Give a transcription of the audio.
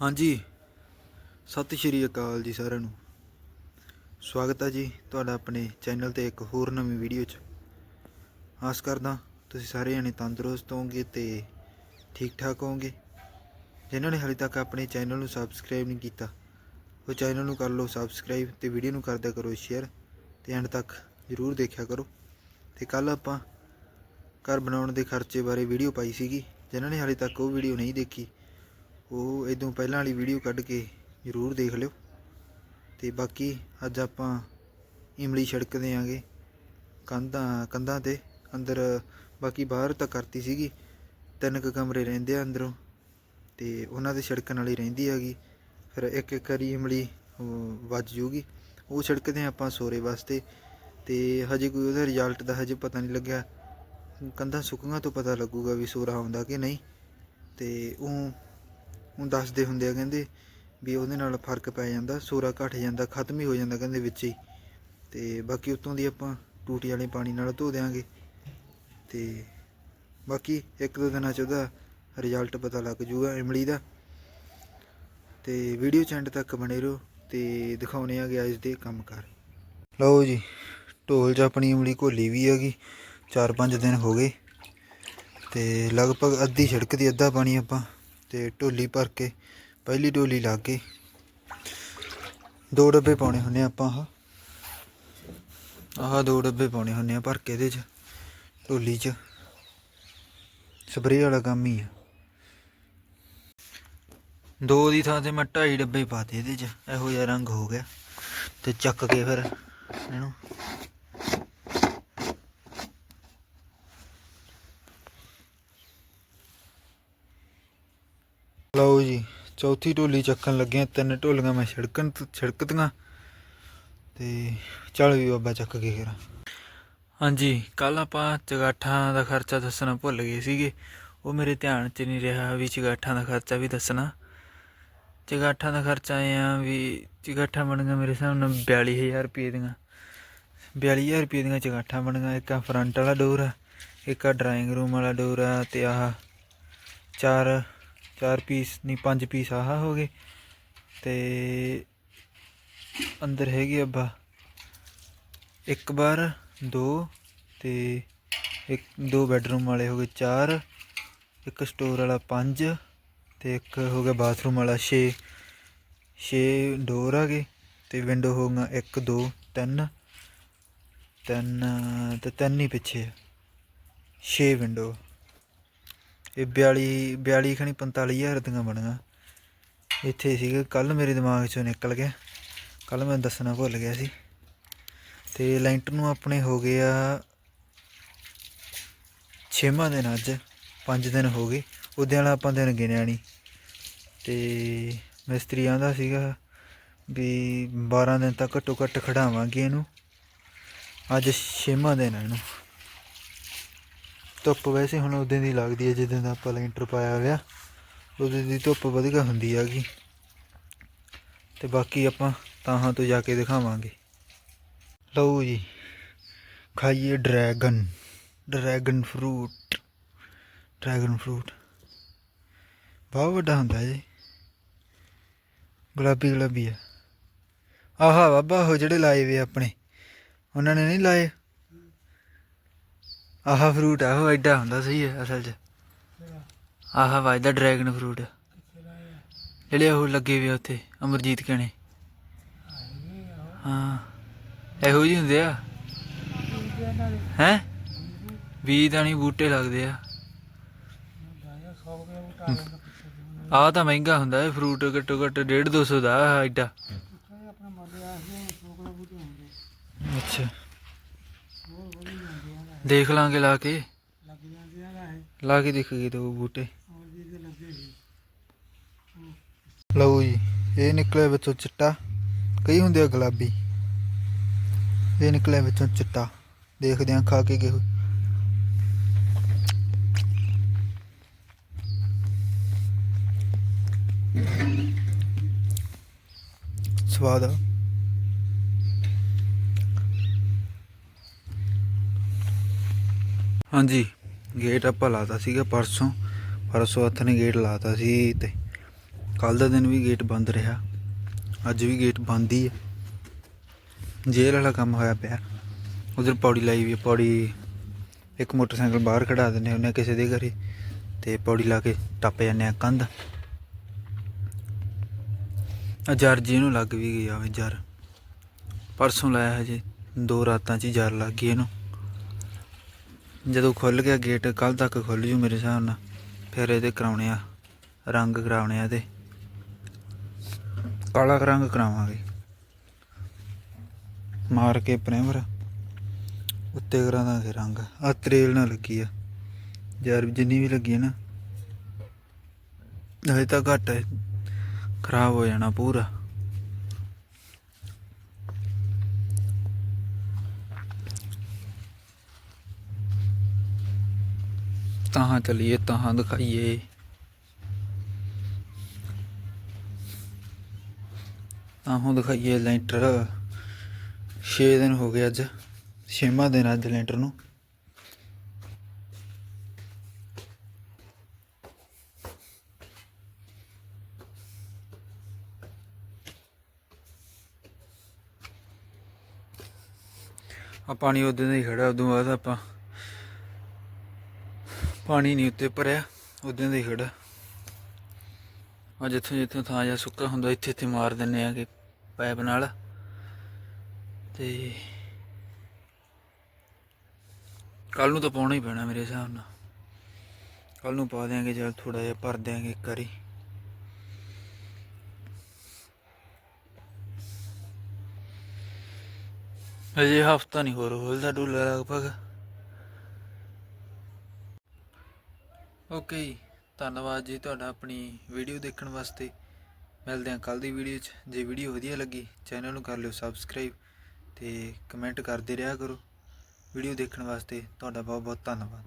ਹਾਂਜੀ। ਸਤਿ ਸ਼੍ਰੀ ਅਕਾਲ ਜੀ ਸਾਰਿਆਂ ਨੂੰ। ਸਵਾਗਤ ਹੈ ਜੀ ਤੁਹਾਡਾ ਆਪਣੇ ਚੈਨਲ ਤੇ ਇੱਕ ਹੋਰ ਨਵੀਂ ਵੀਡੀਓ 'ਚ। ਆਸ ਕਰਦਾ ਤੁਸੀਂ ਸਾਰੇ ਜਣੇ ਤੰਦਰੁਸਤ ਹੋਵੋਗੇ ਤੇ ਠੀਕ ਠਾਕ ਹੋਵੋਗੇ। ਜਿਨ੍ਹਾਂ ਨੇ ਹਾਲੇ ਤੱਕ ਆਪਣੇ ਚੈਨਲ ਨੂੰ ਸਬਸਕ੍ਰਾਈਬ ਨਹੀਂ ਕੀਤਾ, ਉਹ ਚੈਨਲ ਨੂੰ ਕਰ ਲਓ ਸਬਸਕ੍ਰਾਈਬ ਤੇ ਵੀਡੀਓ ਨੂੰ ਕਰਦਿਆ ਕਰੋ ਸ਼ੇਅਰ ਤੇ ਐਂਡ ਤੱਕ ਜ਼ਰੂਰ ਦੇਖਿਆ ਕਰੋ। ਤੇ ਕੱਲ ਆਪਾਂ ਘਰ ਬਣਾਉਣ ਦੇ ਖਰਚੇ ਬਾਰੇ ਵੀਡੀਓ ਪਾਈ ਸੀਗੀ, ਜਿਨ੍ਹਾਂ ਨੇ ਹਾਲੇ ਤੱਕ ਉਹ ਵੀਡੀਓ ਨਹੀਂ ਦੇਖੀ। ਉਹ ਇਦੋਂ ਪਹਿਲਾਂ ਵਾਲੀ ਵੀਡੀਓ ਕੱਢ ਕੇ ਜ਼ਰੂਰ ਦੇਖ ਲਿਓ। ਤੇ ਬਾਕੀ ਅੱਜ ਆਪਾਂ ਇਮਲੀ ਛਿੜਕਦੇ ਆਂਗੇ ਕੰਧਾਂ ਕੰਧਾਂ ਤੇ ਅੰਦਰ, ਬਾਕੀ ਬਾਹਰ ਤਾਂ ਕਰਤੀ ਸੀਗੀ। ਤਿੰਨ ਕੁ ਕਮਰੇ ਰਹਿੰਦੇ ਆ ਅੰਦਰੋਂ ਤੇ ਉਹਨਾਂ ਦੇ ਛਿੜਕਣ ਵਾਲੀ ਰਹਿੰਦੀ ਹੈਗੀ। ਫਿਰ ਇੱਕ ਇੱਕ ਵਾਰੀ ਇਮਲੀ ਵੱਜ ਜੂਗੀ। ਉਹ ਛਿੜਕਦੇ ਆ ਆਪਾਂ ਸੋਰੇ ਵਾਸਤੇ। ਤੇ ਹਜੇ ਕੋਈ ਉਹਦਾ ਰਿਜ਼ਲਟ ਦਾ ਹਜੇ ਪਤਾ ਨਹੀਂ ਲੱਗਿਆ। ਕੰਧਾਂ ਸੁੱਕੀਆਂ ਤੋਂ ਪਤਾ ਲੱਗੂਗਾ ਵੀ ਸੋਰਾ ਆਉਂਦਾ ਕਿ ਨਹੀਂ। ਤੇ ਉਹ ਹੁਣ ਦੱਸਦੇ ਹੁੰਦੇ ਆ, ਕਹਿੰਦੇ ਵੀ ਉਹਦੇ ਨਾਲ ਫ਼ਰਕ ਪੈ ਜਾਂਦਾ, ਸੋਰਾ ਘਟ ਜਾਂਦਾ, ਖਤਮ ਹੀ ਹੋ ਜਾਂਦਾ ਕਹਿੰਦੇ ਵਿੱਚ ਹੀ। ਤੇ ਬਾਕੀ ਉਤੋਂ ਦੀ ਆਪਾਂ ਟੂਟੀ ਵਾਲੇ ਪਾਣੀ ਨਾਲ ਧੋ ਦਿਆਂਗੇ। ਤੇ ਬਾਕੀ ਇੱਕ ਦੋ ਦਿਨਾਂ ਚ ਉਹਦਾ ਰਿਜ਼ਲਟ ਪਤਾ ਲੱਗ ਜੂਗਾ ਇਮਲੀ ਦਾ। ਤੇ ਵੀਡੀਓ ਚੈਂਟ ਤੱਕ ਬਣੇ ਰਹੋ ਤੇ ਦਿਖਾਉਣੇ ਆ ਅੱਜ ਦੇ ਕੰਮ ਕਰ। ਲਓ ਜੀ, ਢੋਲ 'ਚ ਆਪਣੀ ਇਮਲੀ ਘੋਲੀ ਵੀ ਹੈਗੀ 4-5 ਦਿਨ ਹੋ ਗਏ। ਤੇ ਲਗਭਗ ਅੱਧੀ ਛਿੜਕ ਦੀ ਅੱਧਾ ਪਾਣੀ ਆਪਾਂ ਤੇ ਢੋਲੀ ਭਰ ਕੇ, ਪਹਿਲੀ ਢੋਲੀ ਲਾ ਕੇ ਦੋ ਡੱਬੇ ਪਾਉਣੇ ਹੁੰਨੇ ਆਪਾਂ ਆਹ। ਆਹ ਦੋ ਡੱਬੇ ਪਾਉਣੇ ਹੁੰਦੇ ਆ ਭਰ ਕੇ ਇਹਦੇ 'ਚ, ਢੋਲੀ 'ਚ। ਸਪਰੇਅ ਵਾਲਾ ਕੰਮ ਹੀ ਆ। ਦੋ ਦੀ ਥਾਂ ਤੇ ਮੈਂ ਢਾਈ ਡੱਬੇ ਪਾਤੇ ਇਹਦੇ 'ਚ, ਇਹੋ ਜਿਹਾ ਰੰਗ ਹੋ ਗਿਆ। ਤੇ ਚੱਕ ਕੇ ਫਿਰ ਇਹਨੂੰ ਲਓ ਜੀ, ਚੌਥੀ ਢੋਲੀ ਚੱਕਣ ਲੱਗੇ ਆ ਤਿੰਨ ਢੋਲੀਆਂ ਮੈਂ ਛਿੜਕਣ ਛਿੜਕਤੀਆਂ। ਤੇ ਚੱਲ ਵੀ ਬਾਬਾ ਚੱਕ ਕੇ ਫਿਰ। ਹਾਂਜੀ ਕੱਲ ਆਪਾਂ ਚਗਾਠਾਂ ਦਾ ਖਰਚਾ ਦੱਸਣਾ ਭੁੱਲ ਗਏ ਸੀਗੇ। ਉਹ ਮੇਰੇ ਧਿਆਨ 'ਚ ਨਹੀਂ ਰਿਹਾ ਵੀ ਚਗਾਠਾਂ ਦਾ ਖਰਚਾ ਵੀ ਦੱਸਣਾ। ਚਗਾਠਾਂ ਦਾ ਖਰਚਾ ਇਹ ਆ ਵੀ ਚਗਾਠਾਂ ਬਣੀਆਂ ਮੇਰੇ ਹਿਸਾਬ ਨਾਲ 42000 ਰੁਪਏ ਦੀਆਂ। 42000 ਰੁਪਏ ਦੀਆਂ ਚਗਾਠਾਂ ਬਣੀਆਂ, ਇੱਕ ਆ ਫਰੰਟ ਵਾਲਾ ਡੋਰ ਆ, ਇੱਕ ਆ ਡਰਾਇੰਗ ਰੂਮ ਵਾਲਾ ਡੋਰ ਆ, ਤੇ ਆਹ ਚਾਰ ਚਾਰ ਪੀਸ ਨਹੀਂ, ਪੰਜ ਪੀਸ ਆਹ ਹੋ ਗਏ। ਤੇ ਅੰਦਰ ਹੈਗੇ ਅੱਬਾ। ਇੱਕ ਬਾਰ ਦੋ ਤੇ ਇੱਕ, ਦੋ ਬੈੱਡਰੂਮ ਵਾਲੇ ਹੋ ਗਏ ਚਾਰ। ਇੱਕ ਸਟੋਰ ਵਾਲਾ ਪੰਜ ਤੇ ਇੱਕ ਹੋ ਗਿਆ ਬਾਥਰੂਮ ਵਾਲਾ 6 6 ਡੋਰ ਆ ਗਏ ਤੇ ਵਿੰਡੋ ਹੋ ਗਈਆਂ 1 2 3 ਤਿੰਨ, ਤੇ ਤਿੰਨ ਹੀ ਪਿੱਛੇ 6 ਵਿੰਡੋ ਇਹ 42 42 ਖਣੀ 45000 ਦੀਆਂ ਬਣੀਆਂ। ਇੱਥੇ ਸੀਗਾ ਕੱਲ ਮੇਰੇ ਦਿਮਾਗ ਚੋਂ ਨਿਕਲ ਗਿਆ। ਕੱਲ ਮੈਂ ਦੱਸਣਾ ਭੁੱਲ ਗਿਆ ਸੀ। ਤੇ ਲੈਂਟਰ ਨੂੰ ਆਪਣੇ ਹੋ ਗਏ ਆ 6ਵਾਂ ਦਿਨ ਅੱਜ 5 ਦਿਨ ਹੋ ਗਏ। ਉਹਦੇ ਵਾਲਾ ਆਪਾਂ ਦਿਨ ਗਿਣਿਆ ਨਹੀਂ ਤੇ ਮਿਸਤਰੀ ਆਂਦਾ ਸੀਗਾ ਵੀ 12 ਦਿਨ ਤੱਕ ਘੱਟੋ ਘੱਟ ਖੜਾਵਾਂਗੇ ਇਹਨੂੰ। ਅੱਜ 6ਵਾਂ ਦਿਨ ਆ ਇਹਨੂੰ। ਧੁੱਪ ਵੈਸੇ ਹੁਣ ਉਦੋਂ ਦੀ ਲੱਗਦੀ ਹੈ, ਜਿੱਦਾਂ ਦਾ ਆਪਾਂ ਲੈਂਟਰ ਪਾਇਆ ਹੋਇਆ ਉਦੋਂ ਦੀ ਧੁੱਪ ਵਧੀਆ ਹੁੰਦੀ ਹੈਗੀ। ਤੇ ਬਾਕੀ ਆਪਾਂ ਤਾਹਾਂ ਤੋਂ ਜਾ ਕੇ ਦਿਖਾਵਾਂਗੇ। ਲਓ ਜੀ, ਖਾਈਏ dragon dragon fruit dragon fruit. ਬਹੁਤ ਵੱਡਾ ਹੁੰਦਾ ਜੀ। ਗੁਲਾਬੀ ਗੁਲਾਬੀ ਆ। ਆਹਾ, ਬਾਬਾ, ਉਹ ਜਿਹੜੇ ਲਾਏ ਵੇ ਆਪਣੇ, ਉਹਨਾਂ ਨੇ ਨਹੀਂ ਲਾਏ? ਆਹ ਫਰੂਟ ਆ, ਉਹ ਐਡਾ ਹੁੰਦਾ ਸਹੀ ਹੈ ਅਸਲ 'ਚ। ਆਹ ਵਾਜਦਾ ਡਰੈਗਨ ਫਰੂਟ ਜਿਹੜੇ ਉਹ ਲੱਗੇ ਵੇ ਉੱਥੇ, ਅਮਰਜੀਤ ਕਹਣੇ ਹਾਂ, ਇਹੋ ਜਿਹੇ ਹੁੰਦੇ ਆ। ਹੈ? ਵੀ ਤਾਂ ਨਹੀਂ ਬੂਟੇ ਲੱਗਦੇ ਆ। ਆ ਤਾਂ ਮਹਿੰਗਾ ਹੁੰਦਾ ਇਹ ਫਰੂਟ ਘੱਟੋ ਘੱਟ 1.5 200 ਦਾ ਆਹ ਐਡਾ। ਅੱਛਾ। ਦੇਖ ਲਾਂਗੇ ਲਾ ਕੇ। ਲਾ ਕੇ ਦੇਖੀਏ ਦੋ ਬੂਟੇ। ਲਓ ਜੀ ਇਹ ਨਿਕਲਿਆ ਵਿੱਚੋਂ ਚਿੱਟਾ। ਕਈ ਹੁੰਦੇ ਆ ਗੁਲਾਬੀ। ਇਹ ਨਿਕਲਿਆ ਵਿੱਚੋਂ ਚਿੱਟਾ। ਦੇਖਦੇ ਆਂ ਖਾ ਕੇ ਕਿਹੋ। ਸਵਾਦ ਆ। ਹਾਂਜੀ ਗੇਟ ਆਪਾਂ ਲਾਤਾ ਸੀਗਾ ਪਰਸੋਂ। ਪਰਸੋਂ ਹੱਥ ਨੇ ਗੇਟ ਲਾਤਾ ਸੀ ਤੇ ਕੱਲ ਦਾ ਦਿਨ ਵੀ ਗੇਟ ਬੰਦ ਰਿਹਾ। ਅੱਜ ਵੀ ਗੇਟ ਬੰਦ ਹੀ ਹੈ ਜੇਲ੍ਹ ਵਾਲਾ ਕੰਮ ਹੋਇਆ ਪਿਆ। ਉਧਰ ਪੌੜੀ ਲਾਈ ਵੀ ਪੌੜੀ ਇੱਕ ਮੋਟਰਸਾਈਕਲ ਬਾਹਰ ਖੜਾ ਦਿੰਦੇ ਹੁੰਦੇ ਆ ਕਿਸੇ ਦੇ ਘਰੇ ਤੇ ਪੌੜੀ ਲਾ ਕੇ ਟੱਪ ਜਾਂਦੇ ਆ ਕੰਧ। ਆ ਜਰ ਜੀ ਨੂੰ ਲੱਗ ਵੀ ਗਈ ਆਵੇ ਜਰ। ਪਰਸੋਂ ਲਾਇਆ ਹਜੇ, ਦੋ ਰਾਤਾਂ 'ਚ ਜਰ ਲੱਗ ਗਈ ਇਹਨੂੰ। ਜਦੋਂ ਖੁੱਲ ਗਿਆ ਗੇਟ ਕੱਲ ਤੱਕ ਖੁੱਲ ਜੂ ਮੇਰੇ ਹਿਸਾਬ ਨਾਲ। ਫਿਰ ਇਹਦੇ ਕਰਾਉਣੇ ਆ, ਰੰਗ ਕਰਾਉਣੇ ਆ ਤੇ ਕਾਲਾ ਰੰਗ ਕਰਾਵਾਂਗੇ। ਮਾਰ ਕੇ ਪ੍ਰਾਈਮਰ ਉੱਤੇ ਕਰਾ ਦਾਂਗੇ ਰੰਗ। ਆ ਤਰੇਲ ਨਾਲ ਲੱਗੀ ਆ। ਯਾਰ ਜਿੰਨੀ ਵੀ ਲੱਗੀ ਹੈ ਨਾ, ਹਜੇ ਤਾਂ ਘੱਟ ਹੈ। ਖਰਾਬ ਹੋ ਜਾਣਾ ਪੂਰਾ। ਤਾਂ ਚਲੀਏ ਤਾਂ ਦਿਖਾਈਏ। ਤਾਹਾਂ ਦਿਖਾਈਏ ਲੈਂਟਰ। 6 ਦਿਨ ਹੋ ਗਏ ਅੱਜ, ਛੇਵਾਂ ਦਿਨ ਅੱਜ ਲੈਂਟਰ ਨੂੰ। ਆ ਪਾਣੀ ਉਦੋਂ ਦਾ ਹੀ ਖੜਾ ਉਦੋਂ ਬਾਅਦ ਆਪਾਂ ਪਾਣੀ ਨਹੀਂ ਉੱਤੇ ਭਰਿਆ, ਉਦੋਂ ਦਾ ਹੀ ਖੜਾ ਆ ਜਿੱਥੋਂ ਜਿੱਥੋਂ ਥਾਂ ਜਾਂ ਸੁੱਕਾ ਹੁੰਦਾ, ਇੱਥੇ ਇੱਥੇ ਮਾਰ ਦਿੰਨੇ ਆ ਕਿ ਪਾਈਪ ਨਾਲ। ਤੇ ਕੱਲ ਨੂੰ ਤਾਂ ਪਾਉਣਾ ਹੀ ਪੈਣਾ ਮੇਰੇ ਹਿਸਾਬ ਨਾਲ। ਕੱਲ ਨੂੰ ਪਾ ਦਿਆਂਗੇ ਜਦ ਥੋੜਾ ਜਿਹਾ ਭਰ ਦਿਆਂਗੇ ਇੱਕ ਵਾਰੀ। ਅਜੇ ਹਫਤਾ ਨਹੀਂ ਹੋਰ ਹੋਲਦਾ ਡੁੱਲਾ ਲਗਭਗ। ਓਕੇ ਜੀ, ਧੰਨਵਾਦ ਜੀ ਤੁਹਾਡਾ ਆਪਣੀ ਵੀਡੀਓ ਦੇਖਣ ਵਾਸਤੇ। ਮਿਲਦੇ ਹਾਂ ਕੱਲ ਦੀ ਵੀਡੀਓ 'ਚ। ਜੇ ਵੀਡੀਓ ਵਧੀਆ ਲੱਗੀ, ਚੈਨਲ ਨੂੰ ਕਰ ਲਿਓ ਸਬਸਕ੍ਰਾਈਬ ਤੇ ਕਮੈਂਟ ਕਰਦੇ ਰਿਹਾ ਕਰੋ। ਵੀਡੀਓ ਦੇਖਣ ਵਾਸਤੇ ਤੁਹਾਡਾ ਬਹੁਤ ਬਹੁਤ ਧੰਨਵਾਦ।